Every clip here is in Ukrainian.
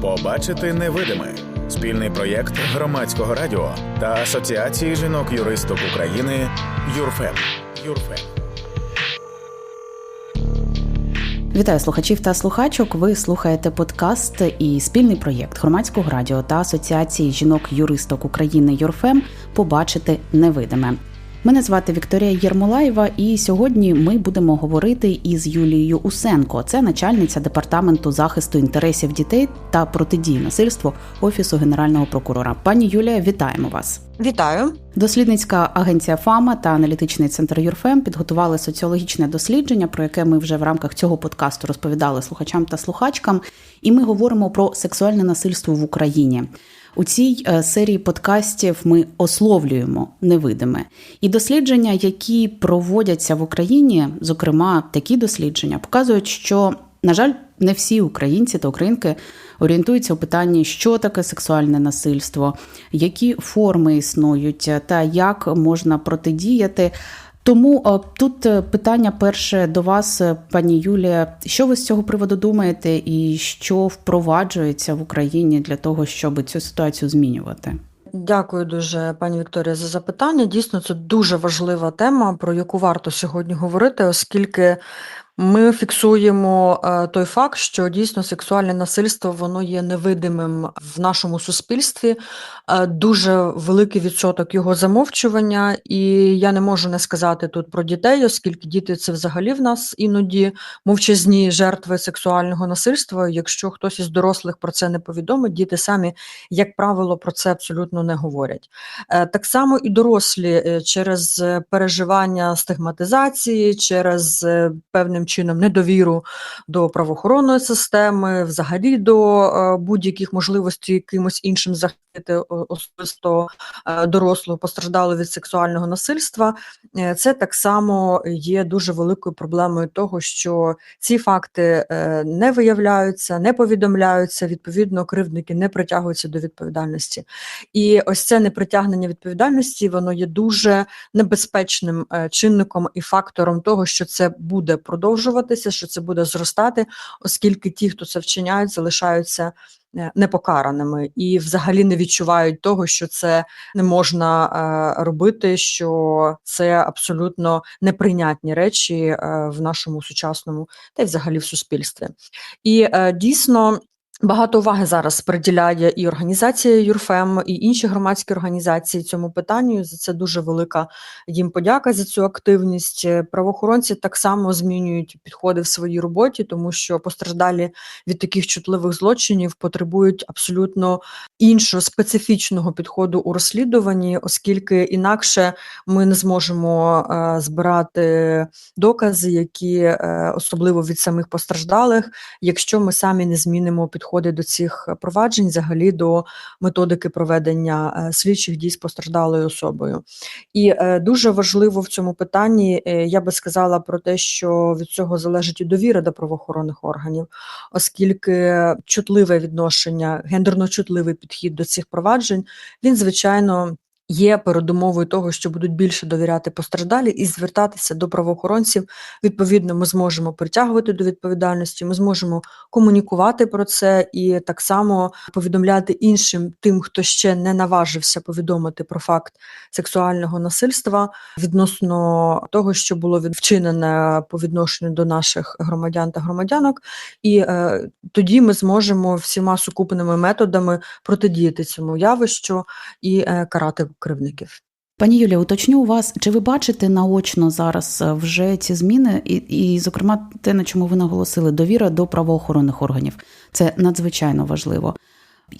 Побачити невидиме спільний проєкт громадського радіо та Асоціації жінок-юристок України ЮРФЕМ. ЮРФЕМ. Вітаю слухачів та слухачок. Ви слухаєте подкаст і спільний проєкт громадського радіо та Асоціації жінок-юристок України ЮРФЕМ Побачити невидиме. Мене звати Вікторія Єрмолаєва, і сьогодні ми будемо говорити із Юлією Усенко. Це начальниця департаменту захисту інтересів дітей та протидії насильству офісу генерального прокурора. Пані Юлія, вітаємо вас. Вітаю. Дослідницька агенція ФАМА та аналітичний центр ЮРФЕМ підготували соціологічне дослідження, про яке ми вже в рамках цього подкасту розповідали слухачам та слухачкам. І ми говоримо про сексуальне насильство в Україні. У цій е, серії подкастів ми ословлюємо невидиме і дослідження, які проводяться в Україні, зокрема такі дослідження, показують, що на жаль, не всі українці та українки орієнтуються у питанні, що таке сексуальне насильство, які форми існують, та як можна протидіяти. Тому тут е, питання перше до вас, е, пані Юлія. Що ви з цього приводу думаєте, і що впроваджується в Україні для того, щоб цю ситуацію змінювати? Дякую дуже, пані Вікторія, за запитання. Дійсно, це дуже важлива тема, про яку варто сьогодні говорити, оскільки ми фіксуємо е, той факт, що дійсно сексуальне насильство воно є невидимим в нашому суспільстві. Е, дуже великий відсоток його замовчування, і я не можу не сказати тут про дітей, оскільки діти це взагалі в нас іноді мовчазні жертви сексуального насильства. Якщо хтось із дорослих про це не повідомить, діти самі, як правило, про це абсолютно не говорять. Е, так само і дорослі через переживання стигматизації, через певним чином недовіру до правоохоронної системи, взагалі до е, будь-яких можливостей якимось іншим захистити особисто е, дорослого постраждало від сексуального насильства. Е, це так само є дуже великою проблемою того, що ці факти не виявляються, не повідомляються. Відповідно, кривдники не притягуються до відповідальності. І ось це непритягнення відповідальності, воно є дуже небезпечним чинником і фактором того, що це буде продовжувати продовжуватися, що це буде зростати, оскільки ті, хто це вчиняють, залишаються е, непокараними і взагалі не відчувають того, що це не можна е, робити, що це абсолютно неприйнятні речі е, в нашому сучасному та й взагалі в суспільстві. І дійсно. Багато уваги зараз приділяє і організація ЮРФЕМ, і інші громадські організації цьому питанню. За це дуже велика їм подяка за цю активність. Правоохоронці так само змінюють підходи в своїй роботі, тому що постраждалі від таких чутливих злочинів потребують абсолютно іншого специфічного підходу у розслідуванні, оскільки інакше ми не зможемо е, збирати докази, які е, особливо від самих постраждалих, якщо ми самі не змінимо підходи підходить до цих проваджень, взагалі до методики проведення е, слідчих дій з постраждалою особою. І е, дуже важливо в цьому питанні, е, я би сказала про те, що від цього залежить і довіра до правоохоронних органів, оскільки чутливе відношення, гендерно чутливий підхід до цих проваджень, він звичайно є передумовою того, що будуть більше довіряти постраждалі і звертатися до правоохоронців. Відповідно, ми зможемо притягувати до відповідальності, ми зможемо комунікувати про це і так само повідомляти іншим тим, хто ще не наважився повідомити про факт сексуального насильства відносно того, що було вчинене по відношенню до наших громадян та громадянок, і е, тоді ми зможемо всіма сукупними методами протидіяти цьому явищу і е, карати кривників. Пані Юлія, уточню у вас, чи ви бачите наочно зараз е, вже ці зміни, і, і, зокрема, те, на чому ви наголосили, довіра до правоохоронних органів. Це надзвичайно важливо.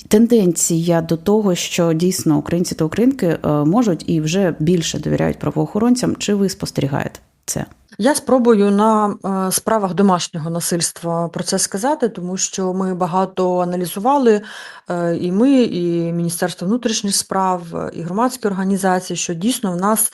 Тенденція до того, що дійсно українці та українки е, можуть і вже більше довіряють правоохоронцям. Чи ви спостерігаєте це? Я спробую на е, справах домашнього насильства про це сказати, тому що ми багато аналізували е, і ми, і Міністерство внутрішніх справ, і громадські організації, що дійсно в нас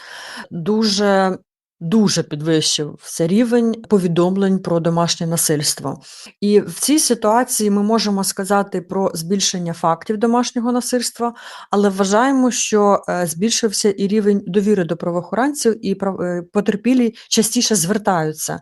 дуже дуже підвищився рівень повідомлень про домашнє насильство. І в цій ситуації ми можемо сказати про збільшення фактів домашнього насильства, але вважаємо, що е, збільшився і рівень довіри до правоохоронців, і е, потерпілі частіше звертаються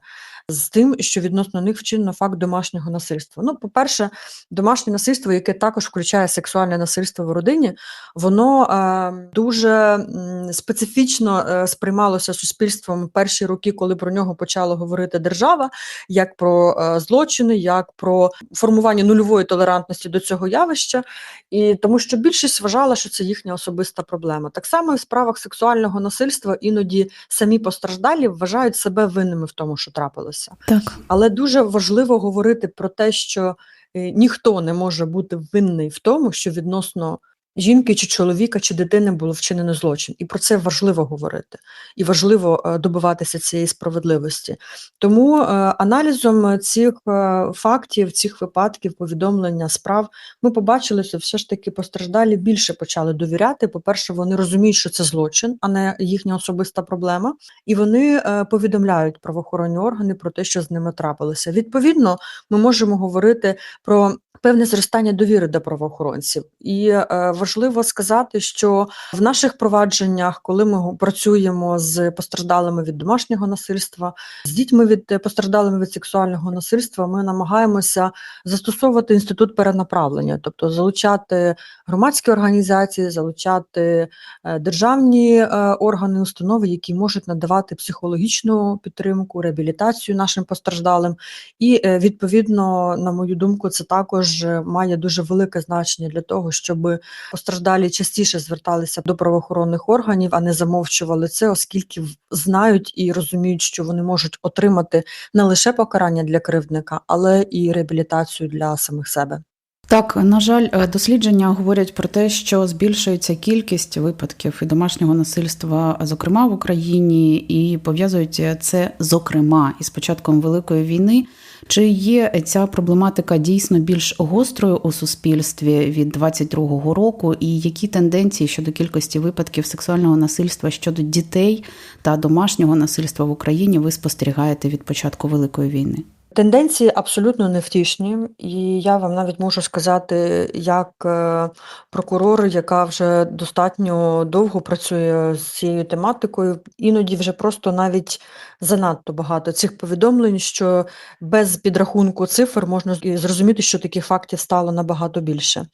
з тим, що відносно них вчинено факт домашнього насильства. Ну, по-перше, домашнє насильство, яке також включає сексуальне насильство в родині, воно е, дуже специфічно е, сприймалося суспільством перші роки, коли про нього почала говорити держава, як про е, злочини, як про формування нульової толерантності до цього явища, і тому що більшість вважала, що це їхня особиста проблема. Так само і в справах сексуального насильства іноді самі постраждалі вважають себе винними в тому, що трапилося. Так. Але дуже важливо говорити про те, що е, ніхто не може бути винний в тому, що відносно жінки чи чоловіка чи дитини було вчинено злочин. І про це важливо говорити, і важливо е, добиватися цієї справедливості. Тому е, аналізом цих е, фактів, цих випадків, повідомлення справ, ми побачили, що все ж таки постраждалі більше почали довіряти. По-перше, вони розуміють, що це злочин, а не їхня особиста проблема. І вони повідомляють правоохоронні органи про те, що з ними трапилося. Відповідно, ми можемо говорити про певне зростання довіри до правоохоронців. І е, важливо сказати, що в наших провадженнях, коли ми працюємо з постраждалими від домашнього насильства, з дітьми від е, постраждалими від сексуального насильства, ми намагаємося застосовувати інститут перенаправлення, тобто залучати громадські організації, залучати е, державні е, органи, установи, які можуть надавати психологічну підтримку, реабілітацію нашим постраждалим. І е, відповідно, на мою думку, це також е, має дуже велике значення для того, щоб постраждалі частіше зверталися до правоохоронних органів, а не замовчували це, оскільки знають і розуміють, що вони можуть отримати не лише покарання для кривдника, але і реабілітацію для самих себе. Так, на жаль, е, дослідження говорять про те, що збільшується кількість випадків і домашнього насильства, зокрема в Україні, і пов'язують це зокрема із початком великої війни. Чи є ця проблематика дійсно більш гострою у суспільстві від 22-го року, і які тенденції щодо кількості випадків сексуального насильства щодо дітей та домашнього насильства в Україні ви спостерігаєте від початку великої війни? Тенденції абсолютно невтішні, і я вам навіть можу сказати, як е, прокурор, яка вже достатньо довго працює з цією тематикою, іноді вже просто навіть занадто багато цих повідомлень, що без підрахунку цифр можна зрозуміти, що таких фактів стало набагато більше.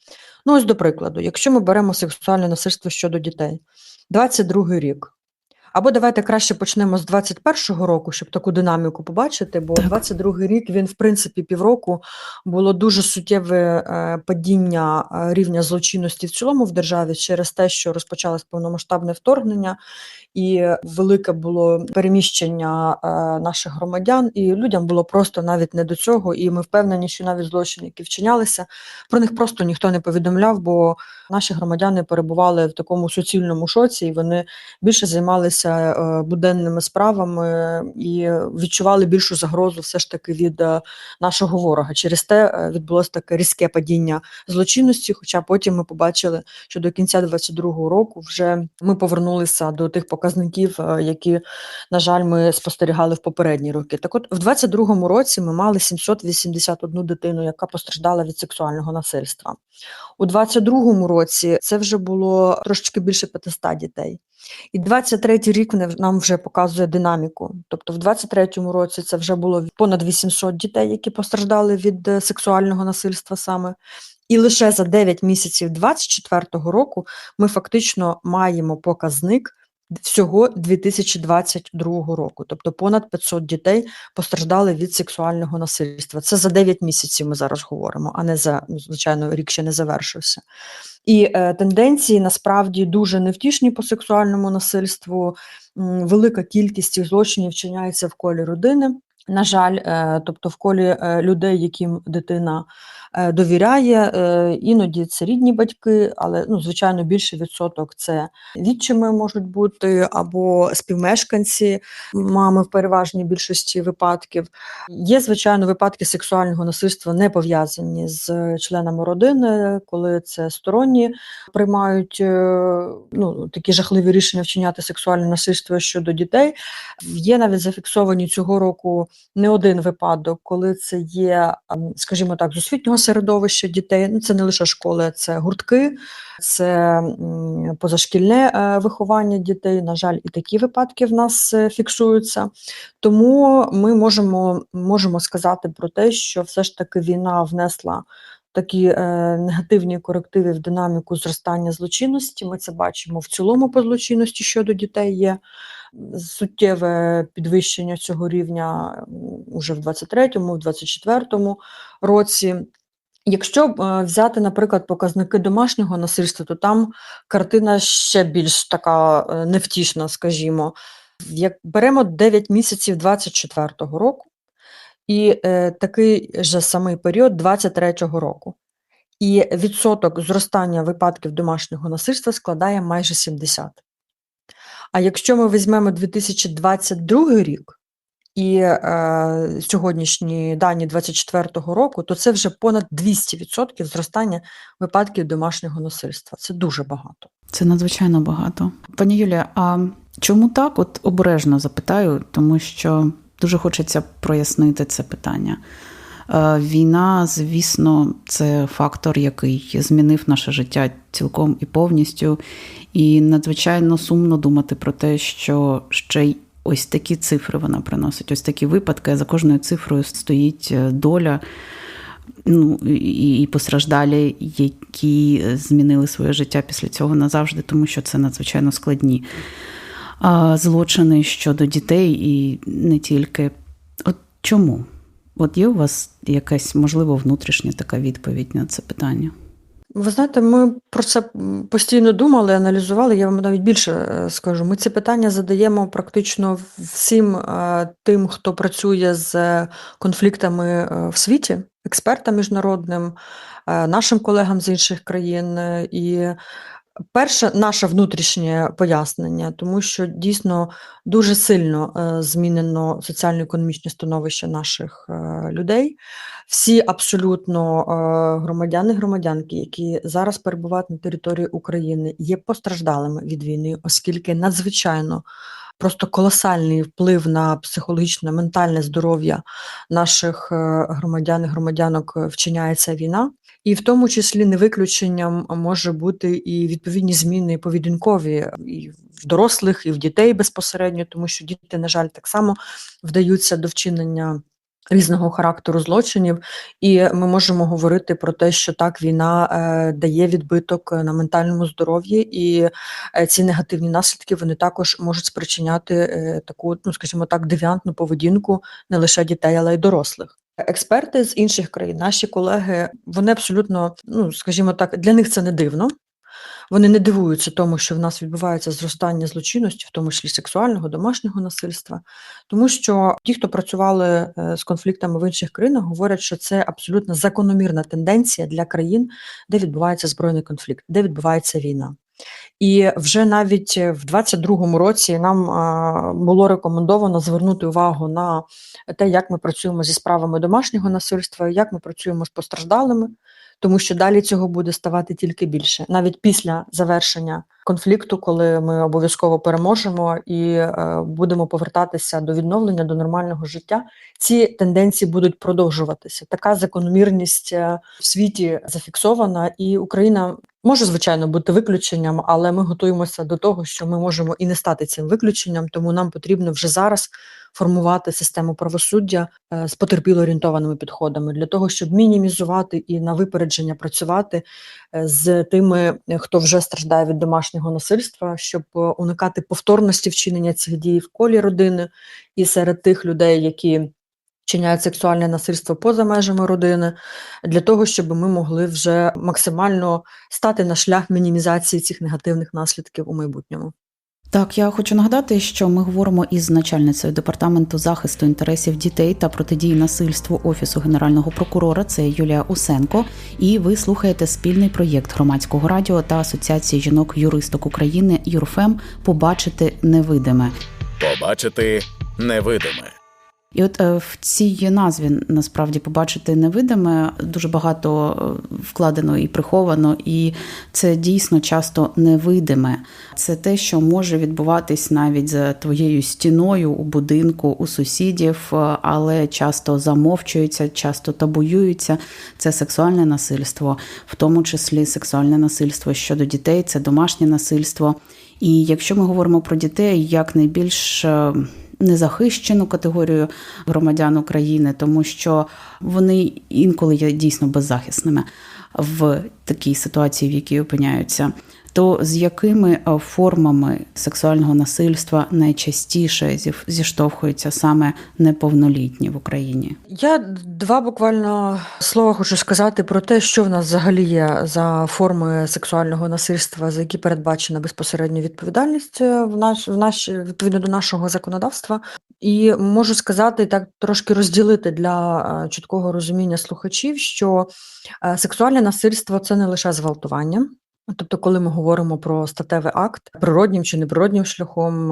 Ну, ось до прикладу, якщо ми беремо сексуальне насильство щодо дітей, 22 рік. Або давайте краще почнемо з 21-го року, щоб таку динаміку побачити, бо Так. 22-й рік він, в принципі, півроку було дуже суттєве е, падіння е, рівня злочинності в цілому в державі через те, що розпочалось повномасштабне вторгнення, і велике було переміщення е, наших громадян, і людям було просто навіть не до цього. І ми впевнені, що навіть злочини, які вчинялися, про них просто ніхто не повідомляв, бо наші громадяни перебували в такому суцільному шоці, і вони більше займалися е, буденними справами і відчували більшу загрозу все ж таки від е, нашого ворога. Через те е, відбулося таке різке падіння злочинності. Хоча потім ми побачили, що до кінця 22-го року вже ми повернулися до тих показників, які, на жаль, ми спостерігали в попередні роки. Так, от в 22-му році ми мали 781 дитину, яка постраждала від сексуального насильства. У 22-му році це вже було трошечки більше 500 дітей. І 23-й рік нам вже показує динаміку. Тобто в 23-му році це вже було понад 800 дітей, які постраждали від е, сексуального насильства саме. І лише за 9 місяців 24-го року ми фактично маємо показник всього 2022 року. Тобто понад 500 дітей постраждали від сексуального насильства. Це за 9 місяців ми зараз говоримо, а не за, ну, звичайно, рік ще не завершився. І е, тенденції насправді дуже невтішні по сексуальному насильству. Велика кількість цих злочинів вчиняється в колі родини. На жаль, е, тобто в колі е, людей, яким дитина довіряє, е, іноді це рідні батьки, але ну, звичайно більший відсоток це відчими можуть бути або співмешканці мами в переважній більшості випадків. Є, звичайно, випадки сексуального насильства не пов'язані з членами родини, коли це сторонні приймають е, ну, такі жахливі рішення вчиняти сексуальне насильство щодо дітей. Є навіть зафіксовані цього року не один випадок, коли це є, скажімо так, з освітнього середовища дітей. Ну це не лише школи, це гуртки, це позашкільне е, виховання дітей. На жаль, і такі випадки в нас е, фіксуються. Тому ми можемо, можемо сказати про те, що все ж таки війна внесла такі е, негативні корективи в динаміку зростання злочинності. Ми це бачимо в цілому по злочинності щодо дітей є суттєве підвищення цього рівня уже в 23-му, в 24-му році. Якщо е, взяти, наприклад, показники домашнього насильства, то там картина ще більш така е, невтішна, скажімо. Як беремо 9 місяців 24-го року, і е, такий же самий період 23-го року. І відсоток зростання випадків домашнього насильства складає майже 70. А якщо ми візьмемо 2022 рік і е, сьогоднішні дані 2024 року, то це вже понад 200% зростання випадків домашнього насильства. Це дуже багато. Це надзвичайно багато. Пані Юлія, а чому так? От обережно запитаю, тому що дуже хочеться прояснити це питання. Е, війна, звісно, це фактор, який змінив наше життя цілком і повністю. І надзвичайно сумно думати про те, що ще й ось такі цифри вона приносить, ось такі випадки. За кожною цифрою стоїть е, доля. Ну і, і постраждалі, які змінили своє життя після цього назавжди, тому що це надзвичайно складні злочини щодо дітей і не тільки. От чому? От є у вас якась, можливо, внутрішня така відповідь на це питання? Ви знаєте, ми про це постійно думали, аналізували. Я вам навіть більше е, скажу. Ми ці питання задаємо практично всім е, тим, хто працює з конфліктами е, в світі, експертам міжнародним, нашим колегам з інших країн. І Перше, наше внутрішнє пояснення, тому що дійсно дуже сильно е, змінено соціально-економічне становище наших е, людей. Всі абсолютно е, громадяни, громадянки, які зараз перебувають на території України, є постраждалими від війни, оскільки надзвичайно просто колосальний вплив на психологічне, ментальне здоров'я наших громадян і громадянок вчиняється війна. І в тому числі не виключенням може бути і відповідні зміни поведінкові і в дорослих, і в дітей безпосередньо, тому що діти, на жаль, так само вдаються до вчинення. Різного характеру злочинів, і ми можемо говорити про те, що так війна е, дає відбиток на ментальному здоров'ї, і е, ці негативні наслідки вони також можуть спричиняти е, таку, ну скажімо так, девіантну поведінку не лише дітей, але й дорослих. Експерти з інших країн, наші колеги, вони абсолютно, ну скажімо так, для них це не дивно. Вони не дивуються тому, що в нас відбувається зростання злочинності, в тому числі сексуального, домашнього насильства, тому що ті, хто працювали е, з конфліктами в інших країнах, говорять, що це абсолютно закономірна тенденція для країн, де відбувається збройний конфлікт, де відбувається війна. І вже навіть в 22-му році нам було рекомендовано звернути увагу на те, як ми працюємо зі справами домашнього насильства, як ми працюємо з постраждалими, тому що далі цього буде ставати тільки більше, навіть після завершення конфлікту, коли ми обов'язково переможемо і е, будемо повертатися до відновлення до нормального життя. Ці тенденції будуть продовжуватися. Така закономірність е, в світі зафіксована, і Україна може звичайно бути виключенням, але ми готуємося до того, що ми можемо і не стати цим виключенням, тому нам потрібно вже зараз формувати систему правосуддя е, з потерпіло орієнтованими підходами для того, щоб мінімізувати і на випередження працювати з тими, хто вже страждає від домашнього насильства, щоб е, уникати повторності вчинення цих дій в колі родини і серед тих людей, які Чиняють сексуальне насильство поза межами родини, для того, щоб ми могли вже максимально стати на шлях мінімізації цих негативних наслідків у майбутньому. Так, я хочу нагадати, що ми говоримо із начальницею департаменту захисту інтересів дітей та протидії насильству офісу генерального прокурора. Це Юлія Усенко. І ви слухаєте спільний проєкт громадського радіо та асоціації жінок-юристок України Юрфем Побачити невидиме. Побачити невидиме. І от е, в цій назві насправді побачити невидиме дуже багато е, вкладено і приховано, і це дійсно часто невидиме. Це те, що може відбуватись навіть за твоєю стіною у будинку, у сусідів, е, але часто замовчується, часто табуюється. Це сексуальне насильство, в тому числі сексуальне насильство щодо дітей, це домашнє насильство. І якщо ми говоримо про дітей, як найбільш незахищену категорію громадян України, тому що вони інколи є дійсно беззахисними в такій ситуації, в якій опиняються то з якими е, формами сексуального насильства найчастіше зіштовхуються саме неповнолітні в Україні? Я два буквально слова хочу сказати про те, що в нас взагалі є за форми сексуального насильства, за які передбачена безпосередньо відповідальність е, в наш в наш відповідно до нашого законодавства. І можу сказати так, трошки розділити для е, чіткого розуміння слухачів, що сексуальне насильство це не лише зґвалтування. Тобто, коли ми говоримо про статевий акт, природнім чи неприроднім шляхом,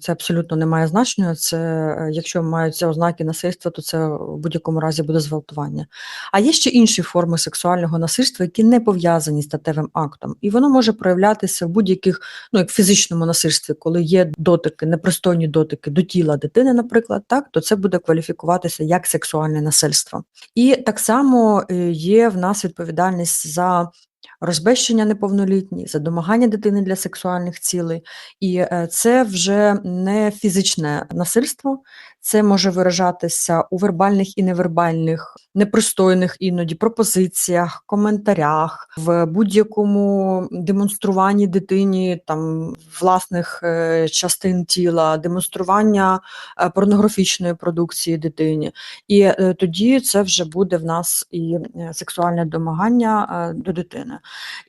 це абсолютно не має значення. Це е, якщо маються ознаки насильства, то це в будь-якому разі буде зґвалтування. А є ще інші форми сексуального насильства, які не пов'язані з статевим актом, і воно може проявлятися в будь-яких, ну як фізичному насильстві, коли є дотики, непристойні дотики до тіла дитини, наприклад, так то це буде кваліфікуватися як сексуальне насильство. І так само е, є в нас відповідальність за розбещення неповнолітніх, за домагання дитини для сексуальних цілей, і е, це вже не фізичне насильство, це може виражатися у вербальних і невербальних, непристойних іноді пропозиціях, коментарях, в будь-якому демонструванні дитині там власних е, частин тіла, демонстрування е, порнографічної продукції дитині. І е, тоді це вже буде в нас і сексуальне домагання до дитини.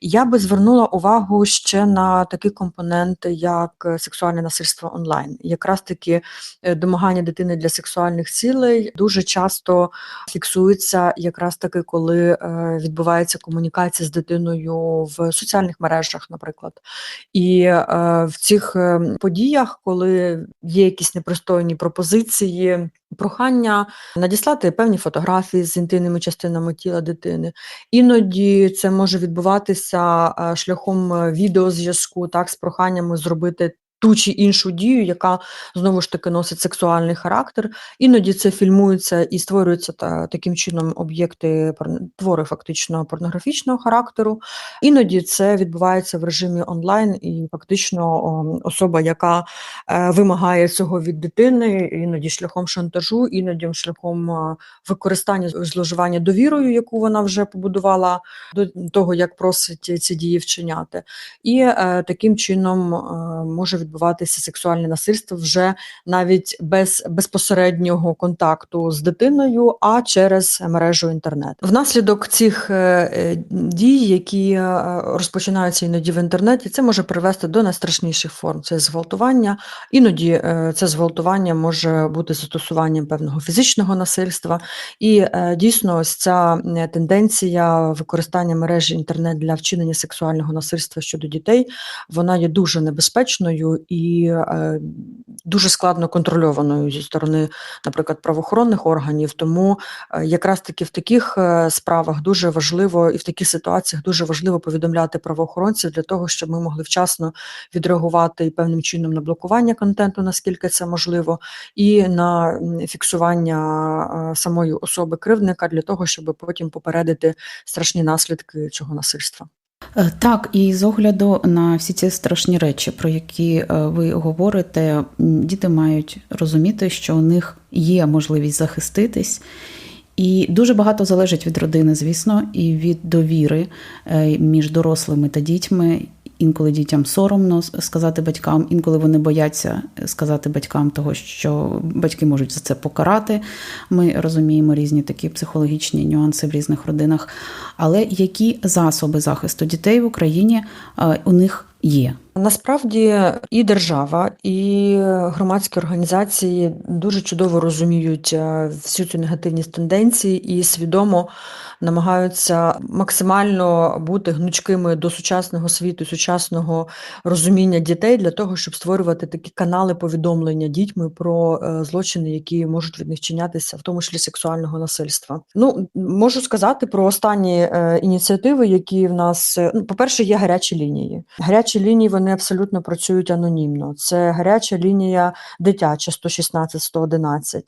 Я би звернула увагу ще на такі компоненти, як сексуальне насильство онлайн, якраз таки домагання дитини дитини для сексуальних цілей дуже часто фіксується якраз таки, коли е, відбувається комунікація з дитиною в соціальних мережах, наприклад. І е, в цих е, подіях, коли є якісь непристойні пропозиції. Прохання надіслати певні фотографії з інтимними частинами тіла дитини. Іноді це може відбуватися шляхом відеозв'язку, так, з проханнями зробити ту чи іншу дію, яка знову ж таки носить сексуальний характер. Іноді це фільмується і створюються та, таким чином об'єкти твори фактично порнографічного характеру. Іноді це відбувається в режимі онлайн, і фактично особа, яка е, вимагає цього від дитини, іноді шляхом шантажу, іноді шляхом е, використання зловживання довірою, яку вона вже побудувала до того, як просить ці дії вчиняти, і е, таким чином може відбуватися відбуватися сексуальне насильство вже навіть без безпосереднього контакту з дитиною, а через мережу інтернет. Внаслідок цих е, е, дій, які е, розпочинаються іноді в інтернеті, це може привести до найстрашніших форм. Це зґвалтування, іноді це зґвалтування може бути застосуванням певного фізичного насильства, і дійсно ось ця тенденція використання мережі інтернет для вчинення сексуального насильства щодо дітей, вона є дуже небезпечною і е, дуже складно контрольованою зі сторони, наприклад, правоохоронних органів. Тому е, якраз таки в таких е, справах дуже важливо і в таких ситуаціях дуже важливо повідомляти правоохоронців для того, щоб ми могли вчасно відреагувати і певним чином на блокування контенту, наскільки це можливо, і на фіксування самої особи кривдника для того, щоб потім попередити страшні наслідки цього насильства. Е, так, і з огляду на всі ці страшні речі, про які е, ви говорите, діти мають розуміти, що у них є можливість захиститись. І дуже багато залежить від родини, звісно, і від довіри е, між дорослими та дітьми. Інколи дітям соромно сказати батькам, інколи вони бояться сказати батькам того, що батьки можуть за це покарати. Ми розуміємо різні такі психологічні нюанси в різних родинах. Але які засоби захисту дітей в Україні у них є? Насправді і держава, і громадські організації дуже чудово розуміють е, всю цю негативність тенденції і свідомо намагаються максимально бути гнучкими до сучасного світу, сучасного розуміння дітей для того, щоб створювати такі канали повідомлення дітьми про е, злочини, які можуть від них чинятися, в тому числі сексуального насильства. Ну можу сказати про останні е, ініціативи, які в нас ну, по перше, є гарячі лінії. Гарячі лінії вони вони абсолютно працюють анонімно. Це гаряча лінія дитяча 116-111,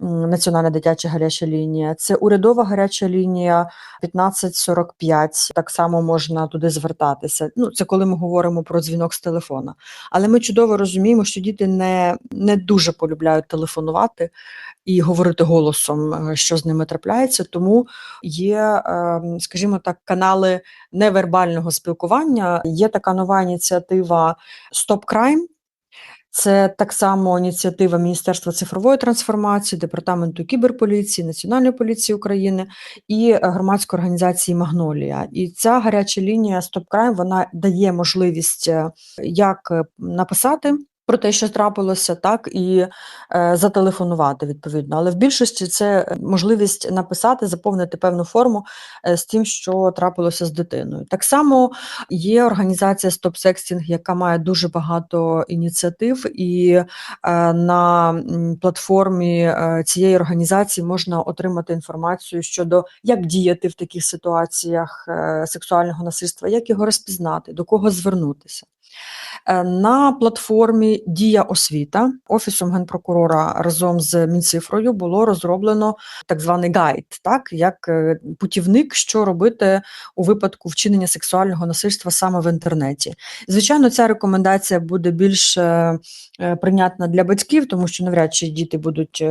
національна дитяча гаряча лінія, це урядова гаряча лінія 1545. Так само можна туди звертатися. Ну, це коли ми говоримо про дзвінок з телефона. Але ми чудово розуміємо, що діти не, не дуже полюбляють телефонувати. І говорити голосом, е, що з ними трапляється, тому є, ем, скажімо так, канали невербального спілкування. Є така нова ініціатива Stop Crime. Це так само ініціатива Міністерства цифрової трансформації, департаменту кіберполіції, Національної поліції України і е, громадської організації Магнолія. І ця гаряча лінія StopCrime, вона дає можливість е, як написати про те, що трапилося, так і е, зателефонувати відповідно. Але в більшості це можливість написати, заповнити певну форму е, з тим, що трапилося з дитиною. Так само є організація Stop Sexting, яка має дуже багато ініціатив, і е, на платформі е, цієї організації можна отримати інформацію щодо як діяти в таких ситуаціях е, сексуального насильства, як його розпізнати, до кого звернутися. Е, на платформі Дія освіта офісом генпрокурора разом з Мінцифрою було розроблено так званий гайд, так як е, путівник, що робити у випадку вчинення сексуального насильства саме в інтернеті. Звичайно, ця рекомендація буде більш е, прийнятна для батьків, тому що навряд чи діти будуть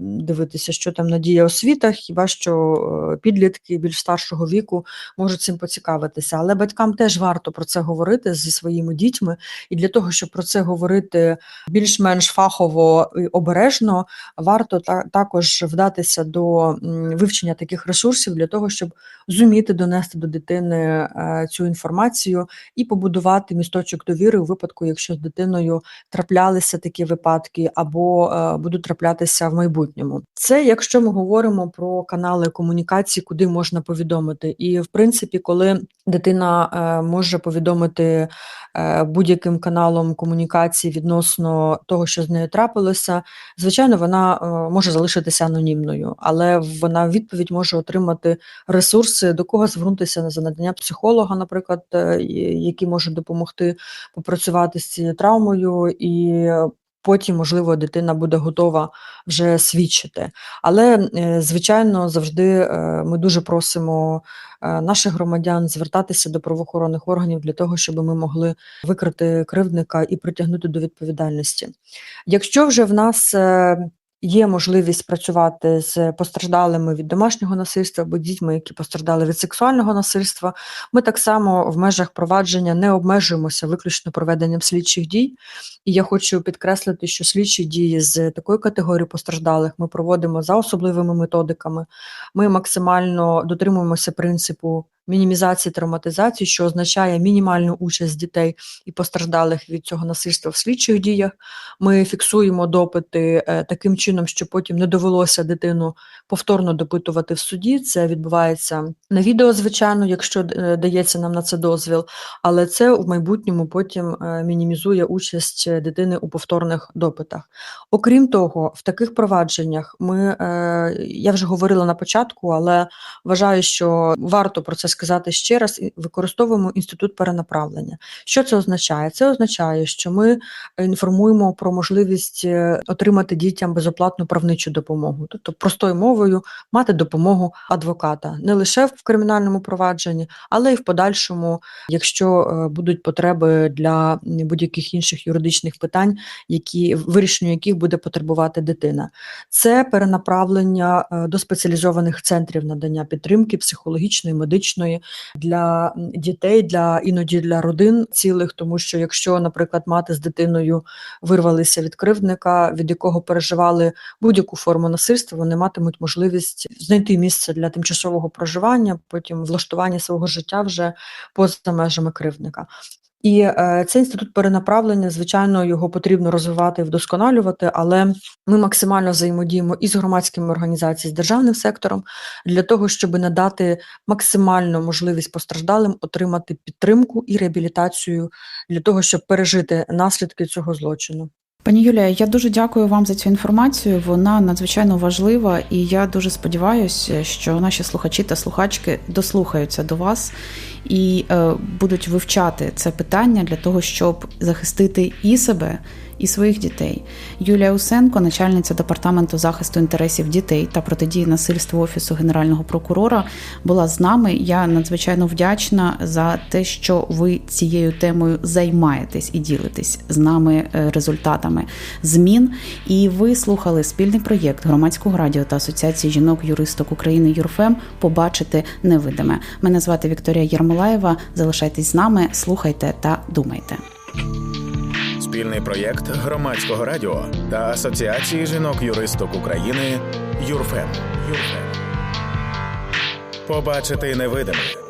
дивитися, що там на дія освіта, хіба що підлітки більш старшого віку можуть цим поцікавитися. Але батькам теж варто про це говорити зі своїми дітьми. І для того, щоб про це говорити більш-менш фахово і обережно, варто та також вдатися до вивчення таких ресурсів для того, щоб зуміти донести до дитини е, цю інформацію і побудувати місточок довіри у випадку, якщо з дитиною траплялися такі випадки, або е, будуть траплятися в майбутньому. Це якщо ми говоримо про канали комунікації, куди можна повідомити, і в принципі, коли дитина е, може повідомити будь-яким каналом комунікації відносно того, що з нею трапилося, звичайно, вона може залишитися анонімною, але вона відповідь може отримати ресурс до кого звернутися за надання психолога, наприклад, е, який може допомогти попрацювати з цією травмою, і потім, можливо, дитина буде готова вже свідчити. Але, е, звичайно, завжди е, ми дуже просимо наших громадян звертатися до правоохоронних органів для того, щоб ми могли викрити кривдника і притягнути до відповідальності. Якщо вже в нас Є можливість працювати з постраждалими від домашнього насильства або дітьми, які постраждали від сексуального насильства. Ми так само в межах провадження не обмежуємося виключно проведенням слідчих дій. І я хочу підкреслити, що слідчі дії з такої категорії постраждалих ми проводимо за особливими методиками. Ми максимально дотримуємося принципу мінімізації травматизації, що означає мінімальну участь дітей і постраждалих від цього насильства в слідчих діях. Ми фіксуємо допити е, таким чином, щоб потім не довелося дитину повторно допитувати в суді. Це відбувається на відео, звичайно, якщо е, дається нам на це дозвіл, але це в майбутньому потім е, мінімізує участь дитини у повторних допитах. Окрім того, в таких провадженнях ми я вже говорила на початку, але вважаю, що варто про це сказати ще раз, використовуємо інститут перенаправлення. Що це означає? Це означає, що ми інформуємо про можливість е, отримати дітям безоплатну правничу допомогу, тобто простою мовою мати допомогу адвоката не лише в кримінальному провадженні, але й в подальшому, якщо е, будуть потреби для будь-яких інших юридичних питань, які вирішенню яких буде потребувати дитина. Це перенаправлення е, до спеціалізованих центрів надання підтримки психологічної, медичної безпечної для дітей, для іноді для родин цілих, тому що якщо, наприклад, мати з дитиною вирвалися від кривдника, від якого переживали будь-яку форму насильства, вони матимуть можливість знайти місце для тимчасового проживання, потім влаштування свого життя вже поза межами кривдника. І е, цей інститут перенаправлення, звичайно, його потрібно розвивати і вдосконалювати, але ми максимально взаємодіємо із громадськими організаціями, з державним сектором для того, щоб надати максимальну можливість постраждалим отримати підтримку і реабілітацію для того, щоб пережити наслідки цього злочину. Пані Юлія, я дуже дякую вам за цю інформацію. Вона надзвичайно важлива, і я дуже сподіваюся, що наші слухачі та слухачки дослухаються до вас і е, будуть вивчати це питання для того, щоб захистити і себе, і своїх дітей. Юлія Усенко, начальниця департаменту захисту інтересів дітей та протидії насильству офісу генерального прокурора, була з нами. Я надзвичайно вдячна за те, що ви цією темою займаєтесь і ділитесь з нами е, результатами змін. І ви слухали спільний проєкт громадського радіо та асоціації жінок-юристок України ЮРФЕМ Побачити невидиме. Мене звати Вікторія Єрмолаєва. Залишайтесь з нами, слухайте та думайте. Спільний проєкт громадського радіо та Асоціації жінок-юристок України ЮРФЕМ. ЮРФЕМ. Побачити невидиме.